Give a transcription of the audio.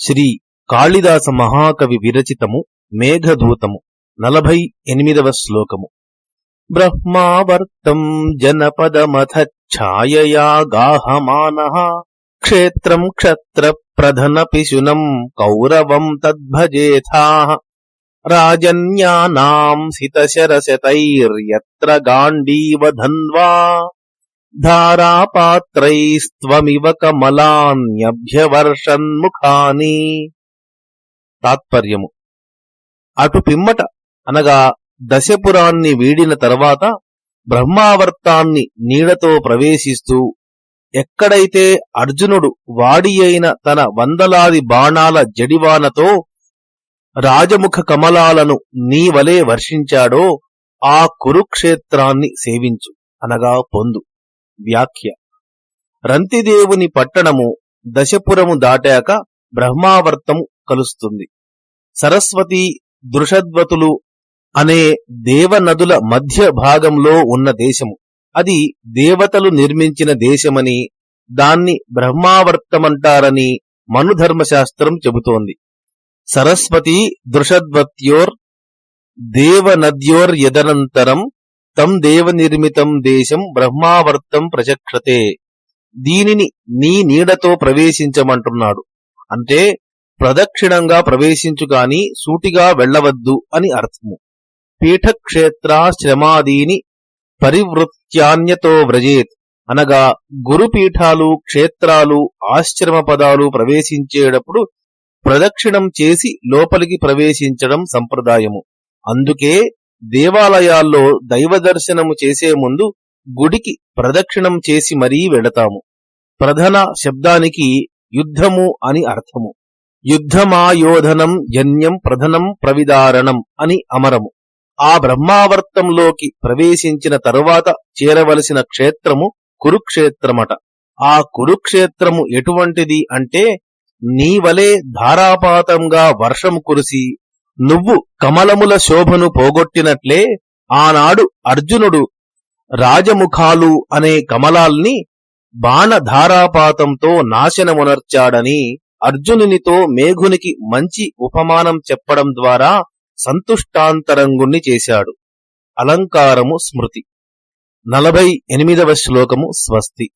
శ్రీ కాళిదాస మహాకవి విరచితము మేఘదూతము నలభై ఎనిమిదవ శ్లోకము. బ్రహ్మావర్తం జనపదమథ ఛాయయా గాహమాన క్షేత్రం క్షత్ర ప్రధన పిశునం కౌరవం తద్భజేథా రాజన్యానాం సితశరశతైర్యత్ర గాండీవ ధన్వా ధారాపాత్రైస్త్వమివ కమలాన్యభ్యవర్షన్ముఖాని. తాత్పర్యము. అటు పిమ్మట అనగా దశపురాన్ని వీడిన తర్వాత బ్రహ్మావర్తాన్ని నీడతో ప్రవేశిస్తూ ఎక్కడైతే అర్జునుడు వాడి అయిన తన వందలాది బాణాల జడివానతో రాజముఖ కమలాలను నీవలే వర్షించాడో ఆ కురుక్షేత్రాన్ని సేవించు అనగా పొందు. వ్యాఖ్య. రంతిదేవుని పట్టణము దశపురము దాటాక బ్రహ్మావర్తము కలుస్తుంది. సరస్వతి దృషద్వతులు అనే దేవనదుల మధ్య భాగంలో ఉన్న దేశము. అది దేవతలు నిర్మించిన దేశమని దాన్ని బ్రహ్మావర్తమంటారని మనుధర్మశాస్త్రం చెబుతోంది. సరస్వతి దృషద్వత్యోర్ దేవనద్యోర్ యదనంతరం తం దేవనిర్మితం దేశం బ్రహ్మావర్తం ప్రచక్షతే. దీనిని నీ నీడతో ప్రవేశించమంటున్నాడు. అంటే ప్రదక్షిణంగా ప్రవేశించు గాని సూటిగా వెళ్ళవద్దు అని అర్థము. పీఠక్షేత్రాశ్రమాదీని పరివృత్యాన్యతో వ్రజేత్. అనగా గురుపీఠాలు క్షేత్రాలు ఆశ్రమ పదాలు ప్రవేశించేటప్పుడు ప్రదక్షిణం చేసి లోపలికి ప్రవేశించడం సంప్రదాయము. అందుకే దేవాలయాల్లో దైవ దర్శనము చేసే ముందు గుడికి ప్రదక్షిణం చేసి మరీ వెళతాము. ప్రధన శబ్దానికి యుద్ధము అని అర్థము. యుద్ధమాయోధనం జన్యం ప్రధనం ప్రవిదారణం అని అమరము. ఆ బ్రహ్మావర్తంలోకి ప్రవేశించిన తరువాత చేరవలసిన క్షేత్రము కురుక్షేత్రమట. ఆ కురుక్షేత్రము ఎటువంటిది అంటే నీ వలె ధారాపాతంగా వర్షము కురిసి నువ్వు కమలముల శోభను పోగొట్టినట్లే ఆనాడు అర్జునుడు రాజముఖాలు అనే కమలాల్ని బాణధారాపాతంతో నాశనమునర్చాడని అర్జునునితో మేఘునికి మంచి ఉపమానం చెప్పడం ద్వారా సంతుష్టాంతరంగుణ్ణి చేశాడు. అలంకారము స్మృతి. నలభై ఎనిమిదవ శ్లోకము స్వస్తి.